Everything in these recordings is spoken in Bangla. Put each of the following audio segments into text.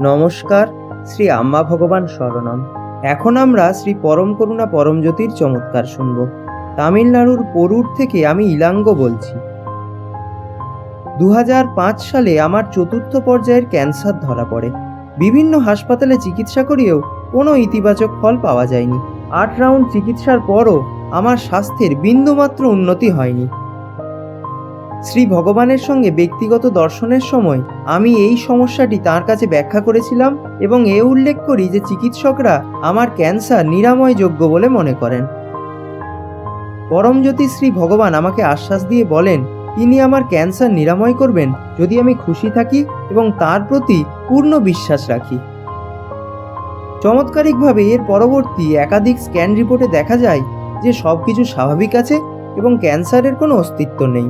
নমস্কার, শ্রী আম্মা ভগবান শরণম। এখন আমরা শ্রী পরম করুণা পরমজ্যোতির চমৎকার শুনব। তামিলনাড়ুর পরুর থেকে আমি ইলাঙ্গ বলছি। দু হাজার পাঁচ সালে আমার চতুর্থ পর্যায়ের ক্যান্সার ধরা পড়ে। বিভিন্ন হাসপাতালে চিকিৎসা করিয়েও কোনো ইতিবাচক ফল পাওয়া যায়নি। আট রাউন্ড চিকিৎসার পরও আমার স্বাস্থ্যের বিন্দুমাত্র উন্নতি হয়নি। শ্রী ভগবানের সঙ্গে ব্যক্তিগত দর্শনের সময় আমি এই সমস্যাটি তার কাছে ব্যাখ্যা করেছিলাম এবং এ উল্লেখ করি যে চিকিৎসকরা আমার ক্যান্সার নিরাময়যোগ্য বলে মনে করেন। পরমজ্যোতি শ্রী ভগবান আমাকে আশ্বাস দিয়ে বলেন, তিনি আমার ক্যান্সার নিরাময় করবেন যদি আমি খুশি থাকি এবং তার প্রতি পূর্ণ বিশ্বাস রাখি। চমৎকারিকভাবে এর পরবর্তী একাধিক স্ক্যান রিপোর্টে দেখা যায় যে সব কিছু স্বাভাবিক আছে এবং ক্যান্সারের কোনো অস্তিত্ব নেই।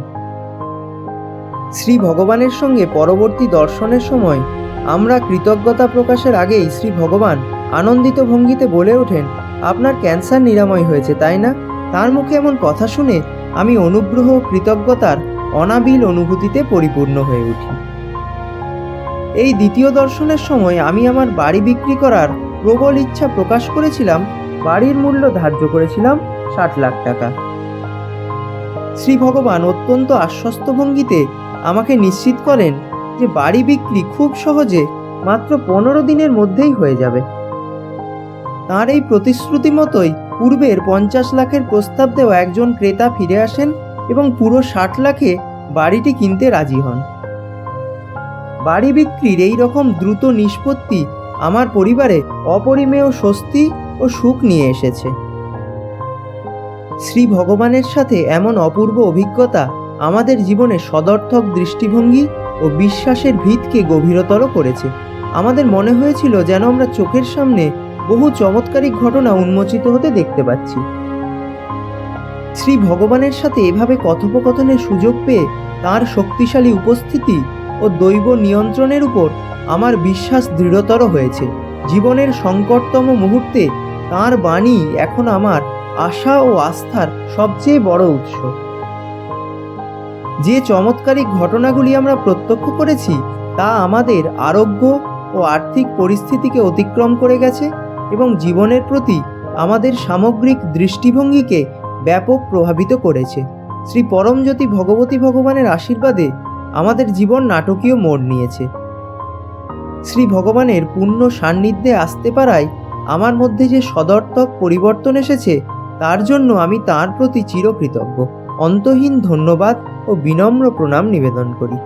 শ্রী ভগবানের সঙ্গে পরবর্তী দর্শনের সময় আমরা কৃতজ্ঞতা প্রকাশের আগেই শ্রী ভগবান আনন্দিত ভঙ্গিতে বলে ওঠেন, আপনার ক্যান্সার নিরাময় হয়েছে, তাই না? তার মুখে এমন কথা শুনে আমি অনুগ্রহ কৃতজ্ঞতার অনাবিল অনুভূতিতে পরিপূর্ণ হয়ে উঠি। এই দ্বিতীয় দর্শনের সময় আমি আমার বাড়ি বিক্রি করার প্রবল ইচ্ছা প্রকাশ করেছিলাম, বাড়ির মূল্য ধার্য করেছিলাম ষাট লাখ টাকা। শ্রী ভগবান অত্যন্ত আশ্বস্ত ভঙ্গিতে আমাকে নিশ্চিত করেন যে বাড়ি বিক্রি খুব সহজে মাত্র পনেরো দিনের মধ্যেই হয়ে যাবে। তার এই প্রতিশ্রুতি মতোই পূর্বের পঞ্চাশ লাখের প্রস্তাব দেওয়া একজন ক্রেতা ফিরে আসেন এবং পুরো ষাট লাখে বাড়িটি কিনতে রাজি হন। বাড়ি বিক্রির এই রকম দ্রুত নিষ্পত্তি আমার পরিবারে অপরিমেয় স্বস্তি ও সুখ নিয়ে এসেছে। শ্রী ভগবানের সাথে এমন অপূর্ব অভিজ্ঞতা আমাদের জীবনে সদর্থক দৃষ্টিভঙ্গি ও বিশ্বাসের ভিতকে গভীরতর করেছে। আমাদের মনে হয়েছিল যেন আমরা চোখের সামনে বহু চমৎকারিক ঘটনা উন্মোচিত হতে দেখতে পাচ্ছি। শ্রী ভগবানের সাথে এভাবে কথোপকথনের সুযোগ পেয়ে তার শক্তিশালী উপস্থিতি ও দৈব নিয়ন্ত্রণের উপর আমার বিশ্বাস দৃঢ়তর হয়েছে। জীবনের সংকটতম মুহূর্তে তার বাণী এখন আমার আশা ও আস্থার সবচেয়ে বড় উৎস। যে চমৎকারিক ঘটনাগুলি আমরা প্রত্যক্ষ করেছি, তা আমাদের আরোগ্য ও আর্থিক পরিস্থিতিকে অতিক্রম করে গেছে এবং জীবনের প্রতি আমাদের সামগ্রিক দৃষ্টিভঙ্গিকে ব্যাপক প্রভাবিত করেছে। শ্রী পরমজ্যোতি ভগবতী ভগবানের আশীর্বাদে আমাদের জীবন নাটকীয় মোড় নিয়েছে। শ্রী ভগবানের পূর্ণ সান্নিধ্যে আসতে পারায় আমার মধ্যে যে সদর্থক পরিবর্তন এসেছে, তার জন্য আমি তার প্রতি চিরকৃতজ্ঞ। অন্তহীন ধন্যবাদ ও বিনম্র প্রণাম নিবেদন করি।